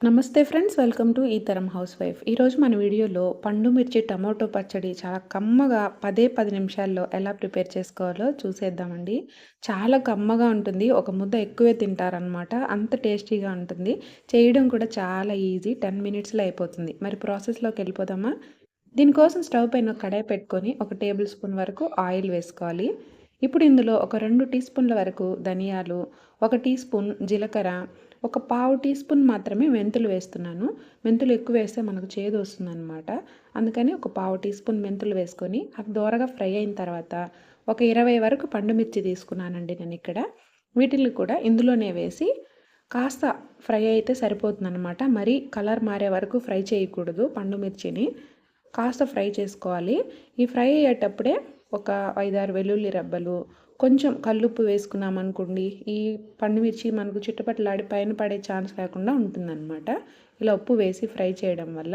నమస్తే friends welcome to ఈ తరం హౌస్ వైఫ్ ఈరోజు మన వీడియోలో పండు మిర్చి టమాటో పచ్చడి చాలా కమ్మగా పదే పది నిమిషాల్లో ఎలా ప్రిపేర్ చేసుకోవాలో చూసేద్దామండి. చాలా కమ్మగా ఉంటుంది ఒక ముద్ద ఎక్కువే తింటారనమాట అంత టేస్టీగా ఉంటుంది. చేయడం కూడా చాలా ఈజీ టెన్ మినిట్స్లో అయిపోతుంది. మరి ప్రాసెస్లోకి వెళ్ళిపోదామా? దీనికోసం స్టవ్ పైన కడాయి పెట్టుకొని ఒక టేబుల్ స్పూన్ వరకు ఆయిల్ వేసుకోవాలి. ఇప్పుడు ఇందులో ఒక రెండు టీ స్పూన్ల వరకు ధనియాలు ఒక టీ స్పూన్ జీలకర్ర ఒక పావు టీ స్పూన్ మాత్రమే మెంతులు వేస్తున్నాను. మెంతులు ఎక్కువ వేస్తే మనకు చేదు వస్తుందన్నమాట. అందుకని ఒక పావు టీ స్పూన్ మెంతులు వేసుకొని అవి దోరగా ఫ్రై అయిన తర్వాత ఒక ఇరవై వరకు పండుమిర్చి తీసుకున్నానండి నేను ఇక్కడ. వీటిని కూడా ఇందులోనే వేసి కాస్త ఫ్రై అయితే సరిపోతుందన్నమాట. మరీ కలర్ మారే వరకు ఫ్రై చేయకూడదు పండుమిర్చిని. కాస్త ఫ్రై చేసుకోవాలి. ఈ ఫ్రై అయ్యేటప్పుడే ఒక ఐదారు వెల్లుల్లి రబ్బలు కొంచెం కల్లుప్పు వేసుకున్నాం అనుకోండి ఈ పండుమిర్చి మనకు చుట్టుపట్లాడి పైన పడే ఛాన్స్ లేకుండా ఉంటుందన్నమాట. ఇలా ఉప్పు వేసి ఫ్రై చేయడం వల్ల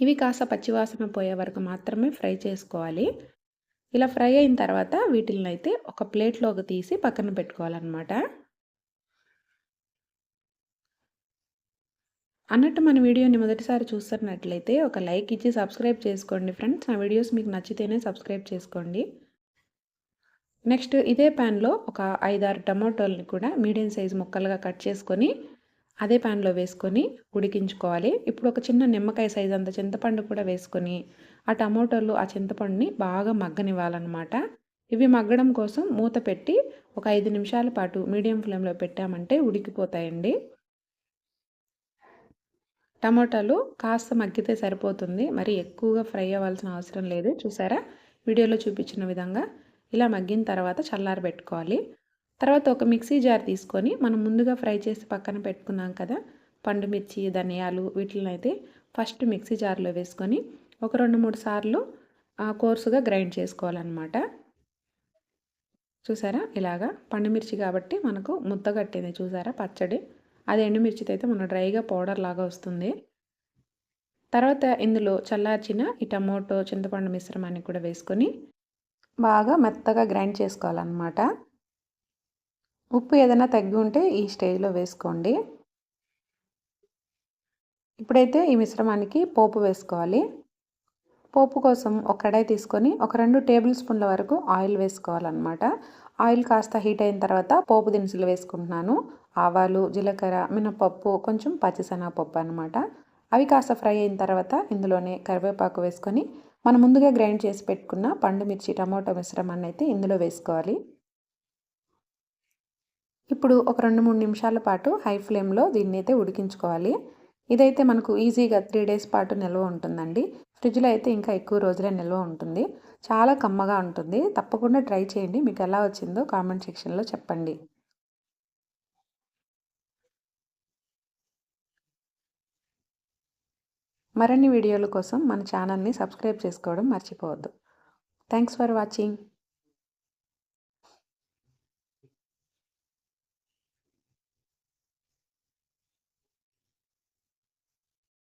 ఇవి కాస్త పచ్చివాసన పోయే వరకు మాత్రమే ఫ్రై చేసుకోవాలి. ఇలా ఫ్రై అయిన తర్వాత వీటిని అయితే ఒక ప్లేట్లోకి తీసి పక్కన పెట్టుకోవాలన్నమాట. అన్నట్టు మన వీడియోని మొదటిసారి చూస్తున్నట్లయితే ఒక లైక్ ఇచ్చి సబ్స్క్రైబ్ చేసుకోండి ఫ్రెండ్స్. నా వీడియోస్ మీకు నచ్చితేనే సబ్స్క్రైబ్ చేసుకోండి. నెక్స్ట్ ఇదే ప్యాన్లో ఒక ఐదారు టమాటోల్ని కూడా మీడియం సైజ్ ముక్కలుగా కట్ చేసుకొని అదే ప్యాన్లో వేసుకొని ఉడికించుకోవాలి. ఇప్పుడు ఒక చిన్న నిమ్మకాయ సైజ్ అంత చింతపండు కూడా వేసుకొని ఆ టమాటోలు ఆ చింతపండుని బాగా మగ్గనివ్వాలన్నమాట. ఇవి మగ్గడం కోసం మూత పెట్టి ఒక ఐదు నిమిషాల పాటు మీడియం ఫ్లేమ్లో పెట్టామంటే ఉడికిపోతాయండి. టమాటాలు కాస్త మగ్గితే సరిపోతుంది. మరి ఎక్కువగా ఫ్రై అవ్వాల్సిన అవసరం లేదు. చూసారా? వీడియోలో చూపించిన విధంగా ఇలా మగ్గిన తర్వాత చల్లారి పెట్టుకోవాలి. తర్వాత ఒక మిక్సీ జార్ తీసుకొని మనం ముందుగా ఫ్రై చేసి పక్కన పెట్టుకున్నాం కదా పండు మిర్చి ధనియాలు వీటిని అయితే ఫస్ట్ మిక్సీ జార్లో వేసుకొని ఒక రెండు మూడు సార్లు కోర్సుగా గ్రైండ్ చేసుకోవాలన్నమాట. చూసారా? ఇలాగా పండుమిర్చి కాబట్టి మనకు ముద్ద కట్టింది చూసారా? పచ్చడి. అది ఎండుమిర్చితో అయితే మన డ్రైగా పౌడర్ లాగా వస్తుంది. తర్వాత ఇందులో చల్లార్చిన ఈ టమోటో చింతపండు మిశ్రమాన్ని కూడా వేసుకొని బాగా మెత్తగా గ్రైండ్ చేసుకోవాలన్నమాట. ఉప్పు ఏదైనా తగ్గి ఉంటే ఈ స్టేజ్లో వేసుకోండి. ఇప్పుడైతే ఈ మిశ్రమానికి పోపు వేసుకోవాలి. పోపు కోసం ఒక కడాయి తీసుకొని ఒక రెండు టేబుల్ స్పూన్ల వరకు ఆయిల్ వేసుకోవాలన్నమాట. ఆయిల్ కాస్త హీట్ అయిన తర్వాత పోపు దినుసులు వేసుకుంటున్నాను. ఆవాలు జీలకర్ర మినపప్పు కొంచెం పచ్చిసెనగపప్పు అనమాట అవి కాస్త ఫ్రై అయిన తర్వాత ఇందులోనే కరివేపాకు వేసుకొని మనం ముందుగా గ్రైండ్ చేసి పెట్టుకున్న పండు మిర్చి టమాటో మిశ్రమాన్ని అయితే ఇందులో వేసుకోవాలి. ఇప్పుడు ఒక రెండు మూడు నిమిషాల పాటు హై ఫ్లేమ్లో దీన్ని అయితే ఉడికించుకోవాలి. ఇదైతే మనకు ఈజీగా త్రీ డేస్ పాటు నిల్వ ఉంటుందండి. ఫ్రిడ్జ్లో అయితే ఇంకా ఎక్కువ రోజులే నిల్వ ఉంటుంది. చాలా కమ్మగా ఉంటుంది. తప్పకుండా ట్రై చేయండి. మీకు ఎలా వచ్చిందో కామెంట్ సెక్షన్లో చెప్పండి. మరిన్ని వీడియోల కోసం మన ఛానల్ని సబ్స్క్రైబ్ చేసుకోవడం మర్చిపోవద్దు. Thanks for watching